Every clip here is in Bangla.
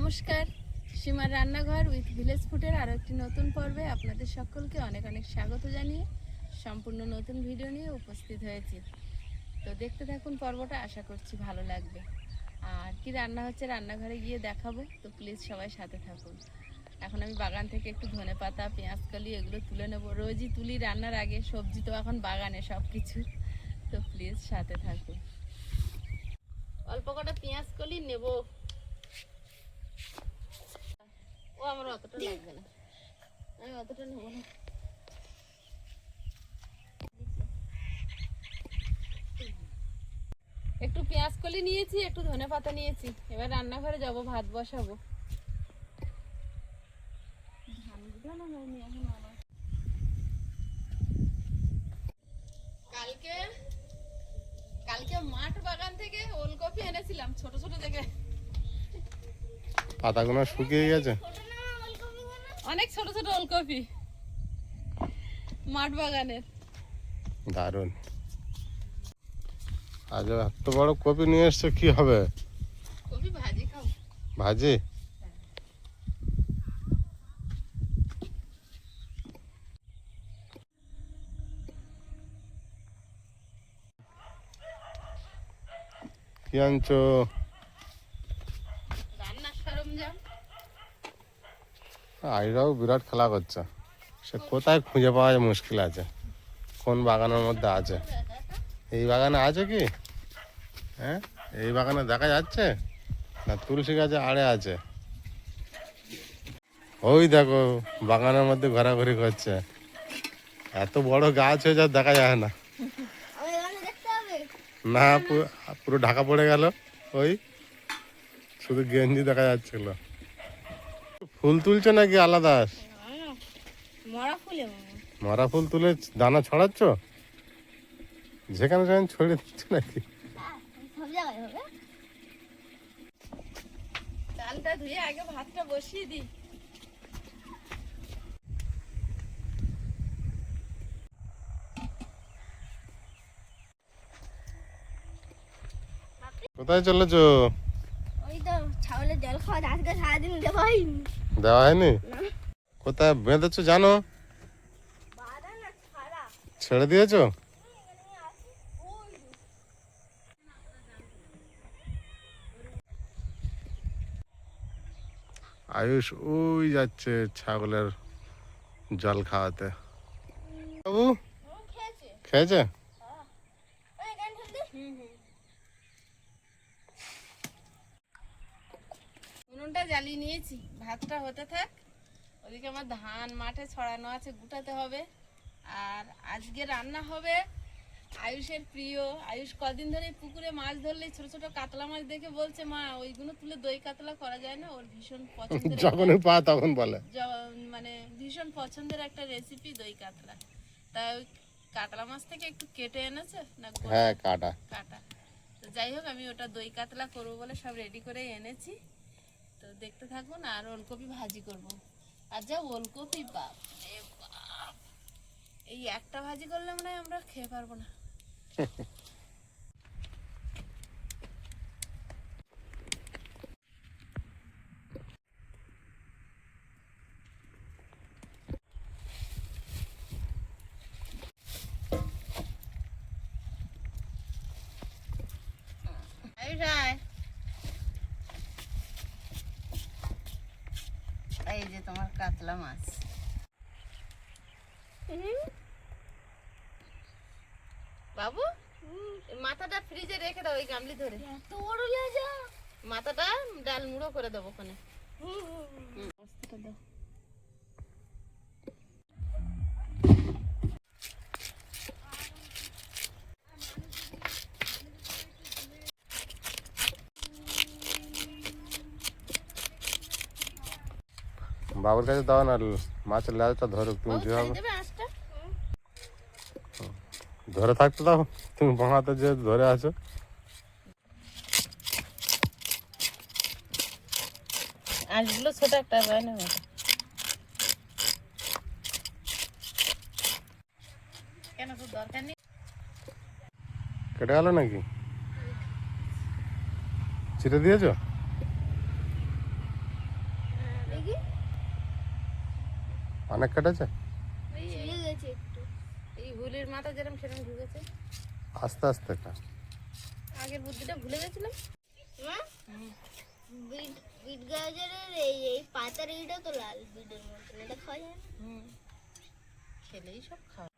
নমস্কার। সীমার রান্নাঘর উইথ ভিলেজ ফুডের আরও একটি নতুন পর্বে আপনাদের সকলকে অনেক অনেক স্বাগত জানিয়ে সম্পূর্ণ নতুন ভিডিও নিয়ে উপস্থিত হয়েছি। তো দেখতে থাকুন পর্বটা, আশা করছি ভালো লাগবে। আর কি রান্না হচ্ছে রান্নাঘরে গিয়ে দেখাবো, তো প্লিজ সবাই সাথে থাকুন। এখন আমি বাগান থেকে একটু ধনে পাতা, পেঁয়াজ, কলি এগুলো তুলে নেব। রোজই তুলি রান্নার আগে, সবজি তো এখন বাগানে সব কিছু তো প্লিজ সাথে থাকুন। অল্প কটা পেঁয়াজ, কলি নেব। ও আমার অতটা লাগবে না। আমি অতটা না। একটু পেঁয়াজ কলি নিয়েছি, একটু ধনে পাতা নিয়েছি। এবার রান্নাঘরে যাব, ভাত বসাবো। কালকে কালকে মাঠ বাগান থেকে ওলকপি এনেছিলাম, ছোট ছোট দেখে। পাতাগুলো শুকিয়ে গেছে? অনেক ছোট ছোট ওলকপি। মাঠ বাগানের। দারুণ। আজ এত বড় কপি নিয়ে এসছে কি হবে? কপি ভাজি খাব ভাজি? কি আনছো রান্নার সরঞ্জাম আইরাও বিরাট খেলা করছে। সে কোথায় খুঁজে পাওয়া যায় মুশকিল আছে। কোন বাগানের মধ্যে আছে? এই বাগানে আছে কি? হ্যাঁ? এই বাগানে দেখা যাচ্ছে? না তুলসী গাছে আড়ে আছে? ওই দেখো বাগানের মধ্যে ঘোরাঘুরি করছে। এত বড় গাছ হয়ে যা দেখা যায় না। না পুরো পুরো ঢাকা পড়ে গেল। ওই শুধু গেঞ্জি দেখা যাচ্ছিল। ফুল তুলছো নাকি আলাদা? মরা ফুল তুলে দানা ছড়াচ্ছ? যেখানে সেখানে ছড়িয়ে দিচ্ছ নাকি? চালটা ধুয়ে আগে ভাতটা বসিয়ে দিই। কোথায় চলেছো? ওই তো ছাগলের জল খাওয়া আজকে সারাদিন দেওয়া হয়নি দেওয়া হয়নি? কোথায় বেঁধেছো জানো? ছেড়ে দিয়েছ? আয়ুষ ওই যাচ্ছে ছাগলের জল খাওয়াতে। বাবু খেয়েছে খেয়েছে ওই গান শুনতে উনুনটা জ্বালিয়ে নিয়েছি। ভাতটা হতে থাক। ওদিকে আমার ধান মাঠে ছড়ানো আছে গুটাতে হবে। আর আজকে রান্না হবে আয়ুষের প্রিয়। আয়ুষ কদিন ধরে পুকুরে মাছ ধরলে ছোট ছোট কাতলা মাছ দেখে বলছে মা ওইগুলো তুলে দই কাতলা করা যায় না? ওর ভীষণ পছন্দের পা তখন বলে। মানে ভীষণ পছন্দের একটা রেসিপি দই কাতলা। তা ওই কাতলা মাছ থেকে একটু কেটে এনেছে না হ্যাঁ কাটা। কাটা। তো যাই হোক আমি ওটা দই কাতলা করব বলে সব রেডি করে এনেছি। দেখতে থাকব না আর ওলকপি ভাজি করব। আর যা ওলকপি, বাপ এই একটা ভাজি করলে মনে হয় আমরা খেয়ে পারব না আয়ুষ আয়। এই যে তোমার কাতলা মাছ। বাবু মাথাটা ফ্রিজে রেখে দাও ওই গামলি ধরে। তোর বড় লেজা। মাথাটা ডাল মুড়ো করে দেবো ওখানে। বাবুর কাছে দাও না মাছের লেজটা ধরো তুমি যেভাবে? ধরে থাকতে দাও তুমি বাঁহাতে যে ধরে আছো। আঁশগুলো ছোট একটা কেন তোর দরকার নেই? কেটে গেল নাকি? চিটে দিয়েছ? অনেক কেটেছে এই ছিঁড়ে গেছে একটু এই হুলির মাথা যেরকম সেরকম ঢুকেছে। আস্তে আস্তে আগের বুদ্ধিটা ভুলে গেছিলাম। বিট বিট গাজরের এই এই পাতার এইটা তো লাল বিটের মতো এটা খাওয়া যায় না। হুম। খেলেই সব খাওয়া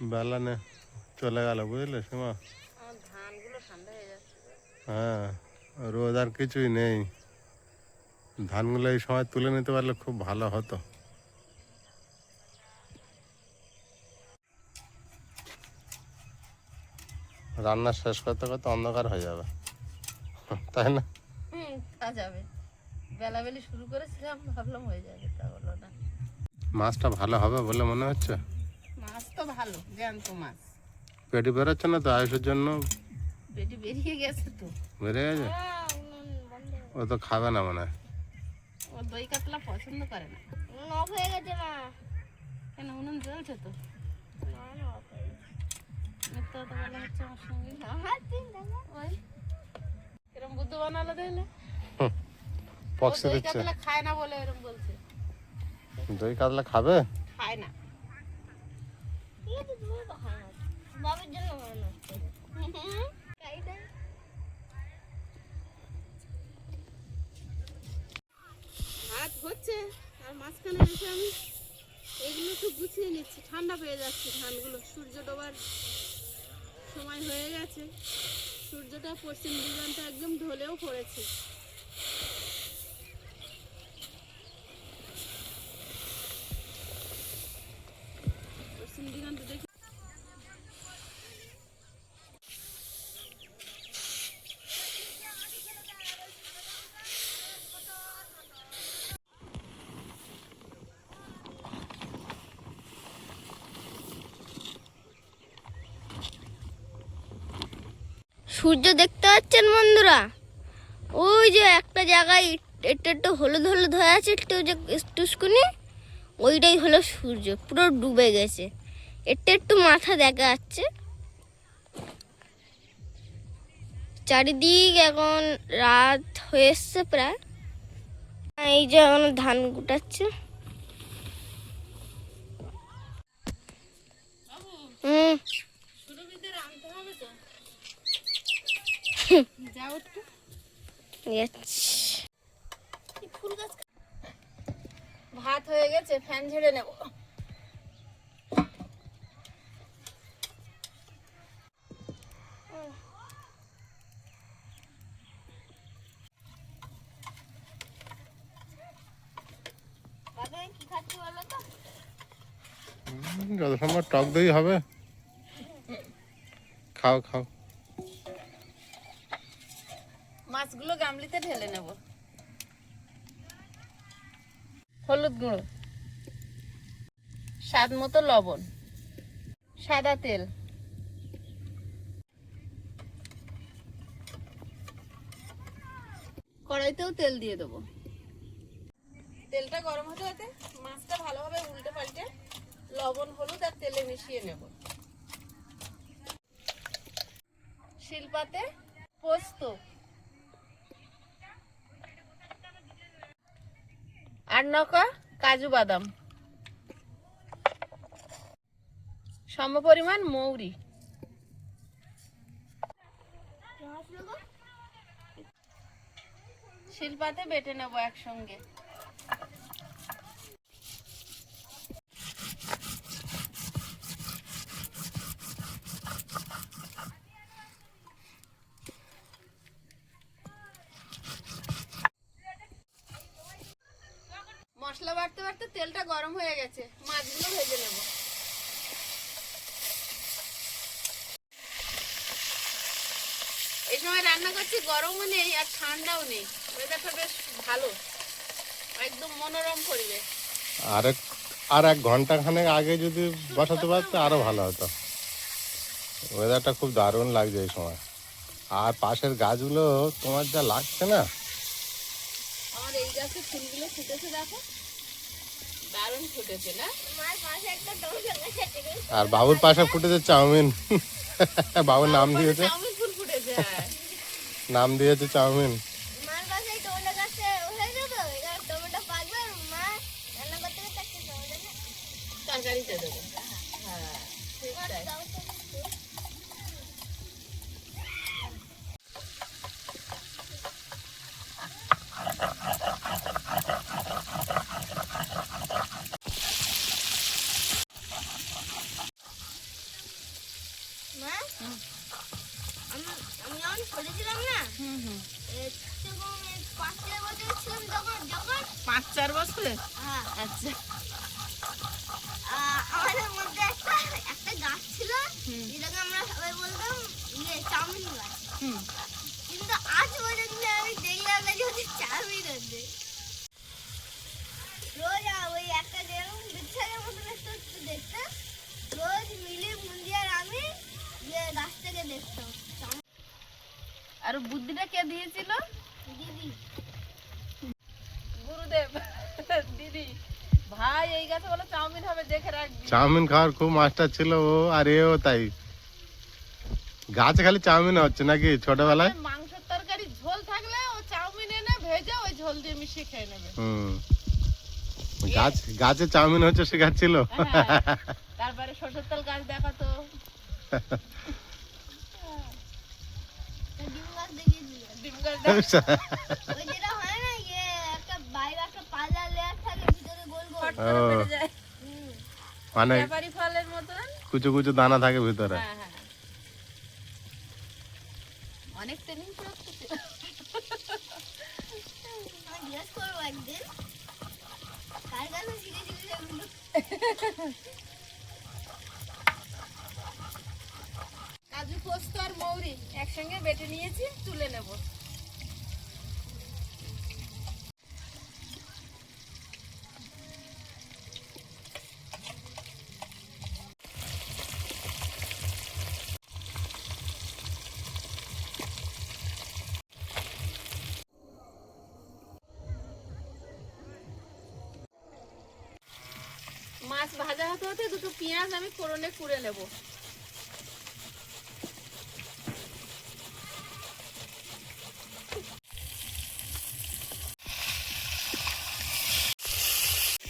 বেলা নে চলে গেল বুঝলে সীমা? হয়ে রোদ আর কিছুই নেই। ধানগুলো এই সময় তুলে নিতে পারলে খুব ভালো হতো। রান্না শেষ করতে করতে অন্ধকার হয়ে যাবে। তাই না? তা যাবে। বেলাবেলি শুরু করেছিলাম ভাবলাম হয়ে যাবে তা হলো না। মাছটা ভালো হবে বলে মনে হচ্ছে? মাছ তো ভালো জ্যান্ত মাছ। পেটি বেরোচ্ছে না তো আয়ুষের জন্য? পেটি বেরিয়ে গেছে তো। বেড়ে গেছে? হ্যাঁ ও তো খাবে না মনে হয়। ও দই কাতলা পছন্দ করে না। উনুন হয়ে গেছে মা। কেন উনুন জ্বলছে তো? না না হয়ে বলা হচ্ছে আমার সঙ্গে। ওই। এরকম বুদ্ধ বানালো দেয় পক্সে দিচ্ছে। কাতলা খায় না বলে এরকম বলছে। দই কাতলা খাবে? খায় না ঠিক আছে তুমি তো খাও না বাবার ভাত হচ্ছে আর মাঝখানে এসে আমি এগুলো একটু গুছিয়ে নিচ্ছি। ঠান্ডা পেয়ে যাচ্ছে ধানগুলো, সূর্য ডোবার সময় হয়ে গেছে। সূর্যটা পশ্চিম দিগন্ত একদম ঢলেও পড়েছে পশ্চিম দিগন্ত দেখে সূর্য দেখতে পাচ্ছেন বন্ধুরা? ওই যে একটা জায়গায় একটু একটু হলুদ হলুদ হয়ে আছে, একটু যে টুসকুনি ওইটাই হলো সূর্য, পুরো ডুবে গেছে। একটু একটু মাথা দেখা যাচ্ছে। চারিদিক এখন রাত হয়ে এসছে প্রায়। এই যে এখন ধান গুটাচ্ছে হুম সুরভিদের আনতে হবে তো যাও একটু যাচ্ছি ফুল গাছ ভাত হয়ে গেছে ফ্যান ঝেড়ে নেব। যত সম্ভব টক দই হবে। খাও খাও। মাছগুলো গামলিতে ঢেলে নেব। হলুদ গুঁড়ো, স্বাদ মতো লবণ, সাদা তেল। কড়াইতেও তেল দিয়ে দেবো। তেলটা গরম হতে হতে মাছটা ভালোভাবে উল্টে পাল্টে লবণ, হলুদ আর তেলে মিশিয়ে নেব। শিলপাতে পোস্ত আর নকা কাজু বাদাম। সম পরিমাণ মৌরি। শিল্পাতে বেটে নেব একসঙ্গে মশলা বাড়তে বাড়তে তেলটা গরম হয়ে গেছে। মাছগুলো ভেজে নেব। এই সময় রান্না করছি গরমও নেই আর ঠান্ডাও নেই। ওয়েদারটা বেশ ভালো। একদম মনোরম পরিবেশ। আর এক আর এক ঘণ্টা খানেক আগে যদি বসাতে পারতো আরও ভালো হতো। ওয়েদারটা খুব দারুণ লাগছে এই সময়। আর পাশের গাছগুলো তোমার যা লাগছে না? আমার এই গাছে ফুলগুলো ফুটেছে দেখো। ফুটেছে না আমার পাশে একটা টমেটো গাছ আছে গো। আর বাবুর পাশে ফুটেছে চাউমিন বাবুর নাম দিয়েছে। নাম দিয়েছে চাউমিন মার পাশে এই টমেটো গাছে হয়েছে তো এবার টমেটো পাকবে আর মা রান্না করতে করতে একটা টমেটো না তরকারিতে দেবো হ্যাঁ ঠিক তাই দাও তো একটু। মা আমি আমি যখন ছোট ছিলাম না হুম হুম এরকম এই পাঁচ ছয় বছর ছিলাম তখন যখন পাঁচ চার বছরে হ্যাঁ আচ্ছা আহ, আমাদের মধ্যে একটা একটা গাছ ছিল হুম। যেটাকে আমরা সবাই বলতাম ইয়ে চাউমিন গাছ হুম কিন্তু আজ পর্যন্ত আমি দেখলাম না যে ওদের চাউমিন আছে রোজ ওই একটা যেরকম বিচ্ছারের মতন একটু একটু দেখতে রোজ মিলে মুন্দি আর আমি যে গাছ থেকে দেখতাম। আর বুদ্ধিটা কে দিয়েছিল? দিদি। গুরুদেব দিদি। ভাই এই গাছে বলে চাউমিন হবে দেখে রাখবি চাউমিন খাওয়ার খুব মাস্টার ছিল ও আর এও তাই। গাছে খালি চাউমিন হচ্ছে নাকি ছোটবেলায়? মাংসের তরকারি ঝোল থাকলে ও চাউমিন এনে ভেজে ওই ঝোল দিয়ে মিশিয়ে খেয়ে নেবে। হুম। গাছ গাছে চাউমিন হচ্ছে শেখাচ্ছিল হ্যাঁ। তারপরে সরষের তেল গাছ দেখাতো। ডিম গাছ দেখিয়েছিল। ডিম গাছ দেখা- ওই যেটা হয় না ইয়ে একটা বাইরে একটা পাল্লা লেয়ার থাকে ভিতরে গোল গোল ফট করে ও। বেড়ে যায় হুম। মানে ব্যাপারি ফলের মতন কুচু কুচু দানা থাকে ভিতরে হ্যাঁ হ্যাঁ অনেক ট্রেনিং প্রাপ্ত ছিল। আমি জিজ্ঞেস করব একদিন কার কাছে শিখেছিলি সেগুলো কাজু পোস্ত আর মৌরি একসঙ্গে বেটে নিয়েছি তুলে নেব মাছ ভাজা হতে হতে দুটো পেঁয়াজ আমি ফোড়নে কুড়ে নেব।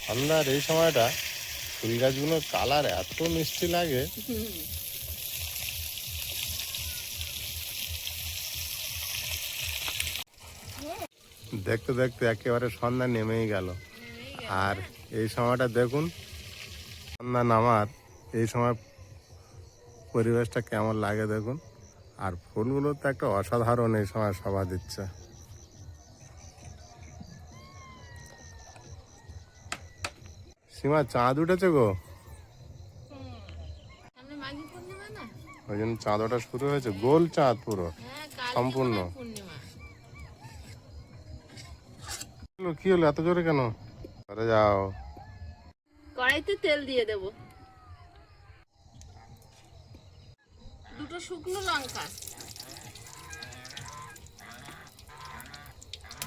ঠান্ডার এই সময়টা ফুল গাছগুলোর কালার এত মিষ্টি লাগে। দেখতে দেখতে একেবারে সন্ধ্যা নেমেই গেল। আর এই সময়টা দেখুন সন্ধ্যা নামার এই সময় পরিবেশটা কেমন লাগে দেখুন। আর ফুলগুলো তো একটা অসাধারণ এই সময় শোভা দিচ্ছে। সীমা, চাঁদ উঠেছে গো? না ওই জন্য চাঁদ ওঠা শুরু হয়েছে। গোল চাঁদ পুরো, সম্পূর্ণ। কি হলো, এত জোরে কেন? ঘরে যাও। কড়াইতে তেল দিয়ে দেব। দুটো শুকনো লঙ্কা।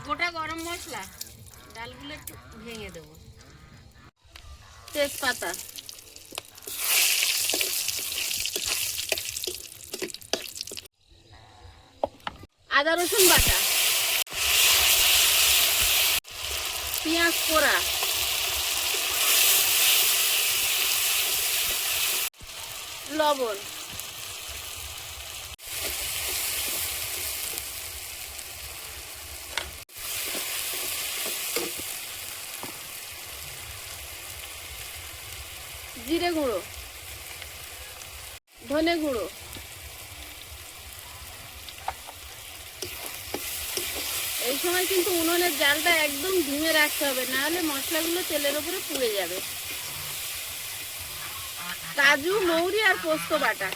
গোটা গরম মশলা। ডালগুলো একটু ভেঙে দেব। তেজপাতা। আদা রসুন বাটা। পেঁয়াজ পোড়া। লবণ। জিরে গুঁড়ো। ধনে গুঁড়ো। এই সময় কিন্তু উনুনের জালটা একদম ধিমে রাখতে হবে, নাহলে মশলাগুলো তেলের উপরে পুড়ে যাবে। কাজু মৌরি আর পোস্ত বাটা।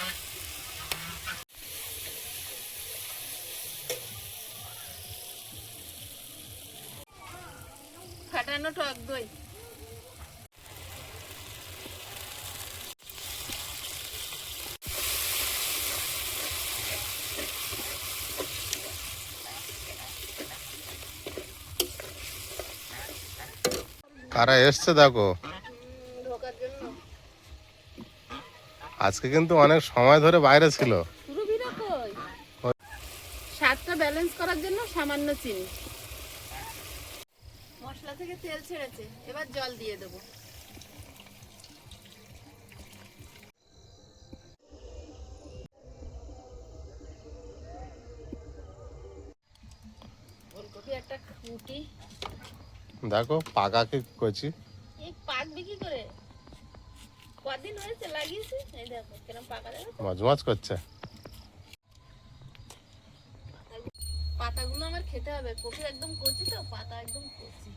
ফাটানো টক দই। কারা এসছে দেখো ঢোকার জন্য আজকে কিন্তু অনেক সময় ধরে বাইরে ছিল। স্বাদটা ব্যালেন্স করার জন্য সামান্য চিনি। মশলা থেকে তেল ছেড়েছে এবার জল দিয়ে দেবো। ফুলকপি একটা খুঁটি। দেখো পাকা কি কচি? এই পাকবি কি করে? কদিন হয়েছে লাগিয়েছি। এই দেখো কিরম পাকা দেখো মজমজ করছে। পাতাগুলো আমার খেতে হবে। কপি একদম কচি তো পাতা একদম কচি।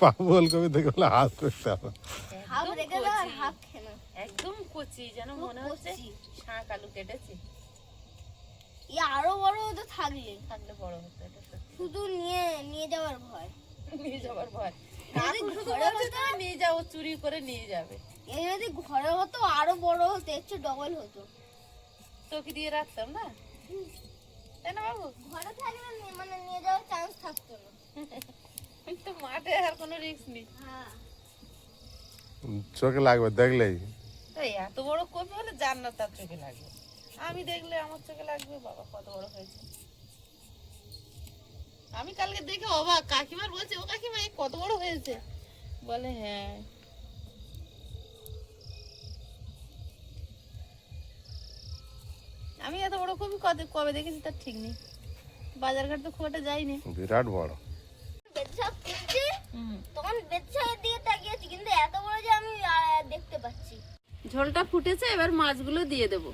বাবু ওলকপি দেখে বলে হাত করতে হবে। একদম কচি। যেন মনে হচ্ছে কচি। আলু কেটেছি। আরও বড় হতো থাকলে। থাকলে বড় হতো শুধু নিয়ে নিয়ে যাওয়ার ভয়। নিয়ে যাবার ভয়। নিয়ে যাও চুরি করে নিয়ে যাবে। এই যদি ঘরে হতো আরও বড় হতো একটু ডবল হতো। চকি দিয়ে রাখতাম না? তাই না বাবু? ঘরে থাকলে মানে নিয়ে যাওয়ার চান্স থাকতো না। তো মাঠে আর কোনো রিস্ক নেই। হ্যাঁ চোখে লাগবে দেখলেই। এত বড় কপি হলে জান্নাত তার চোখে লাগবে। আমি দেখলে আমার চোখে লাগবে বাবা কত বড় হয়েছে। আমি কালকে দেখে অবাক কাকিমার বলছে ও কাকিমা এ কত বড় হয়েছে? বলে হ্যাঁ। আমি এত বড় কপি কবে কবে দেখেছি তার ঠিক নেই। বাজারঘাট তো খুব একটা যাইনি। বিরাট বড়। তখন বেদশার দিকে তাকিয়েছি কিন্তু এত বড় যে আমি দেখতে পাচ্ছি ঝোলটা ফুটেছে, এবার মাছগুলো দিয়ে দেব।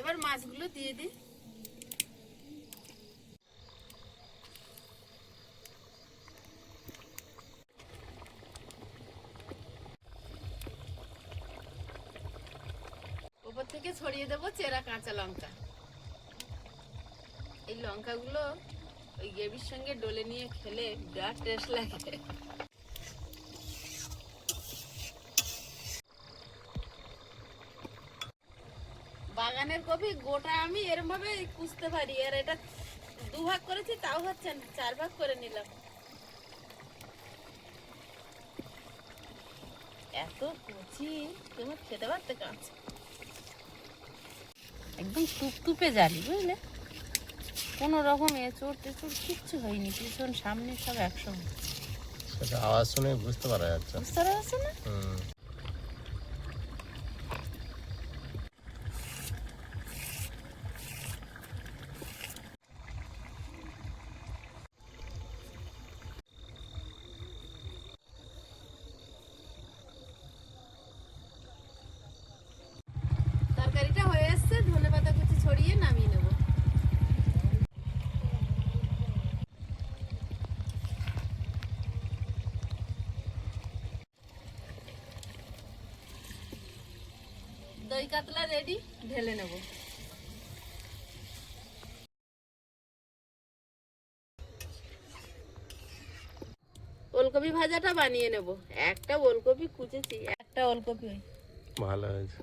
এবার মাছগুলো দিয়ে দিই। উপর থেকে ছড়িয়ে দেবো চেরা কাঁচা লঙ্কা। এই লঙ্কাগুলো ওই গ্রেভির সঙ্গে ডলে নিয়ে খেলে বিরাট টেস্ট লাগে। বাগানের কপি গোটা আমি এরম ভাবে কুচতে পারি, আর এটা দু ভাগ করেছি, তাও হচ্ছে না, চার ভাগ করে নিলাম। এত কচি তোমার খেতে পারতে কাঁচা। একদম টুপটুপে জানি বুঝলে? কোনো রকম এচোর টেচোর কিচ্ছু হয়নি পিছন সামনে সব একসঙ্গে। সেটা আওয়াজ শুনে বুঝতে পারা যাচ্ছে। বুঝতে পারছ না? হুম। তরকারিটা হয়ে এসছে ধনে পাতা কুচি ছড়িয়ে নামিয়ে নেব দই কাতলা রেডি ঢেলে নেব। ওলকপি ভাজাটা বানিয়ে নেব। একটা ওলকপি কুচেছি একটা ওলকপি। ভালো হয়েছে।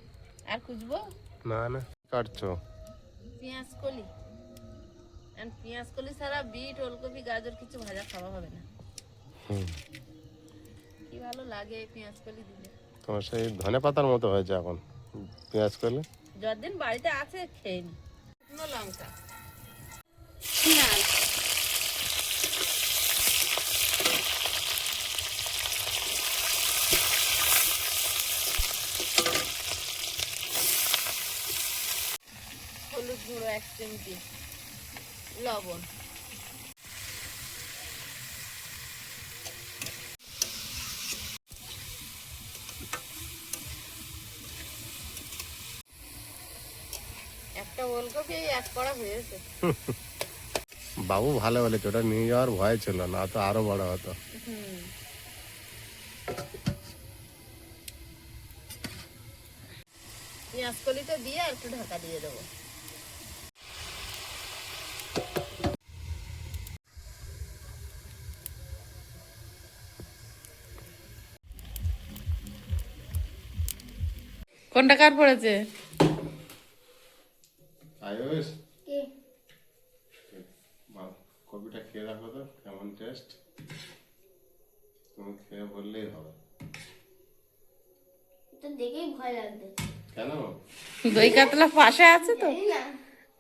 আর কুচবো? না না। কাটছো? পেঁয়াজ কলি। আর পেঁয়াজ কলি ছাড়া বিট ওলকপি গাজর কিছু ভাজা খাওয়া হবে না। কি ভালো লাগে পেঁয়াজ কলি দিলে। তোমার সেই ধনে পাতার মতো হয়েছে এখন। পেঁয়াজ করলে যতদিন বাড়িতে আছে খেয়ে নি। শুকনো লঙ্কা। হলুদ গুঁড়ো এক চিমটি। লবণ একটা ওলকপি এই এক কড়া হয়েছে বাবু ভালো বলেছে ওটা নিয়ে যাওয়ার ভয় ছিল না তো আরও বড় হতো। হুম। পেঁয়াজ দিয়ে আর একটু ঢাকা দিয়ে দেবো। কোনটা কার পড়েছে আয়ুষ কপিটা খেয়ে রাখো তো কেমন টেস্ট তুমি খেয়ে বললেই হবে তো দেখেই ভয় লাগবে কেন দই কাতলা পাশে আছে তো?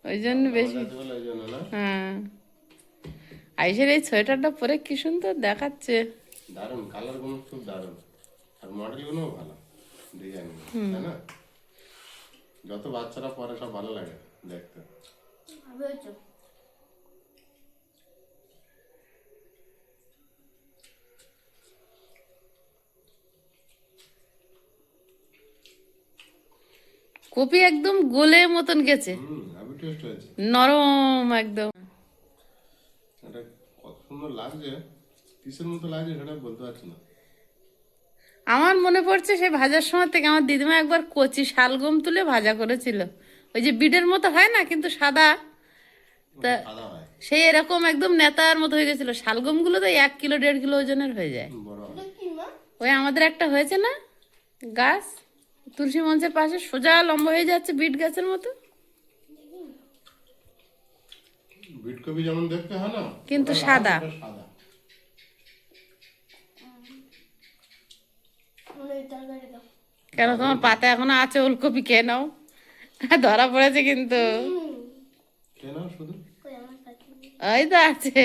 ওই জন্য বেশি। হ্যাঁ। আইসের এই সোয়েটারটা পরে কি সুন্দর দেখাচ্ছে। দারুণ কালারগুলো খুব দারুণ। আর মডেলগুলো ভালো ডিজাইন তাই না? যত বাচ্চারা পরে সব ভালো লাগে দেখতে। কপি একদম গোলে মতন গেছে। নরম একদম। এটা কত সুন্দর লাগছে। কিসের মতো লাগছে সেটা বলতে পারছি না। আমার মনে পড়ছে সেই ভাজার সময় থেকে আমার দিদিমা একবার কচি শালগম তুলে ভাজা করেছিল। ওই যে বিডের মতো হয় না কিন্তু সাদা? তা সেই এরকম একদম নেতার মতো হয়ে গেছিল। শালগমগুলো তো এক কিলো দেড় কিলো ওজনের হয়ে যায়। ওই আমাদের একটা হয়েছে না গাছ? তুলসী মঞ্চের পাশে সোজা লম্বা হয়ে যাচ্ছে বিট গাছের মতো। বিট কপি যেমন দেখতে হয় না কিন্তু সাদা। কেন তোমার পাতা এখনও আছে ওলকপি? খেয়ে নাও। ধরা পড়েছে কিন্তু। ওই তো আছে।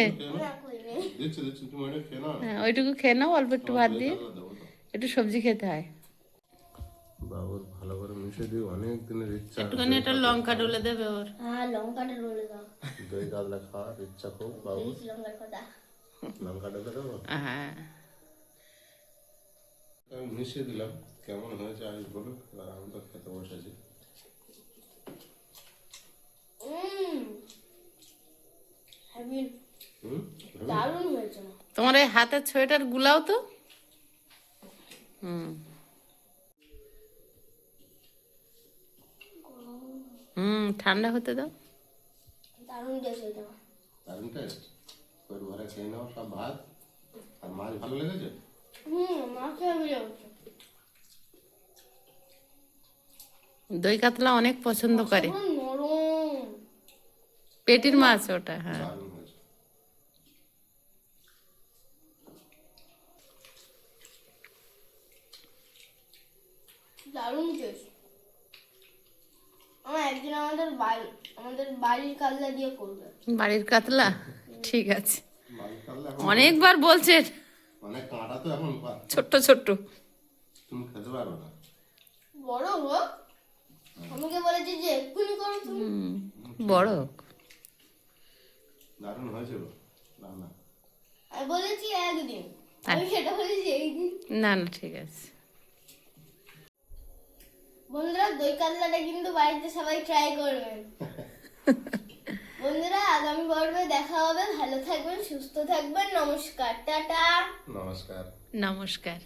হ্যাঁ, ওইটুকু খেয়ে নাও অল্প একটু ভাত দিয়ে একটু সবজি খেতে হয়। বাবুর ভালো করে মিশে দিয়ে অনেক দিনের ইচ্ছা। একটুখানি একটা লঙ্কা ডলে দেবে ওর। হ্যাঁ লঙ্কাটা রোলে দাও। দই কাতলা খাওয়ার ইচ্ছা খুব বাবু। লঙ্কার কথা। লঙ্কাটা দেবো হ্যাঁ। আমি মিশিয়ে দিলাম কেমন হয়েছে আমি বলুন এবার আমি তো খেতে বসেছি। হুম? দারুণ তোমার এই হাতের সোয়েটার গুলাও তো? হুম। হুম ঠান্ডা হতে দাও। দারুণ টেস্ট হয়েছে দারুণ টেস্ট পেট ভরে খেয়ে নাও সব ভাত। আর মাছ ভালো লেগেছে? হুম মাকে যাচ্ছে দই কাতলা অনেক পছন্দ করে। নরম। পেটির মাছ ওটা হ্যাঁ। দারুণ টেস্ট আমার একদিন আমাদের বাড়ি আমাদের বাড়ির কাল্লা দিয়ে করবে। বাড়ির কাতলা? ঠিক আছে। অনেকবার বলছে অনেক কাঁটা তো এখন ছোট্ট ছোট্ট। তুমি খেতে পারবে না। বড় হোক আমাকে বলেছে যে এক্ষুনি করো তুমি। হুম, বড় হোক। দারুণ হয়েছে গো রান্না। আমি বলেছি একদিন। আমি সেটা বলেছি একদিন না না ঠিক আছে। বন্ধুরা দই কাতলাটা কিন্তু বাড়িতে সবাই ট্রাই করবেন বন্ধুরা আগামী পর্বে দেখা হবে। ভালো থাকবেন সুস্থ থাকবেন। নমস্কার টাটা। নমস্কার। নমস্কার।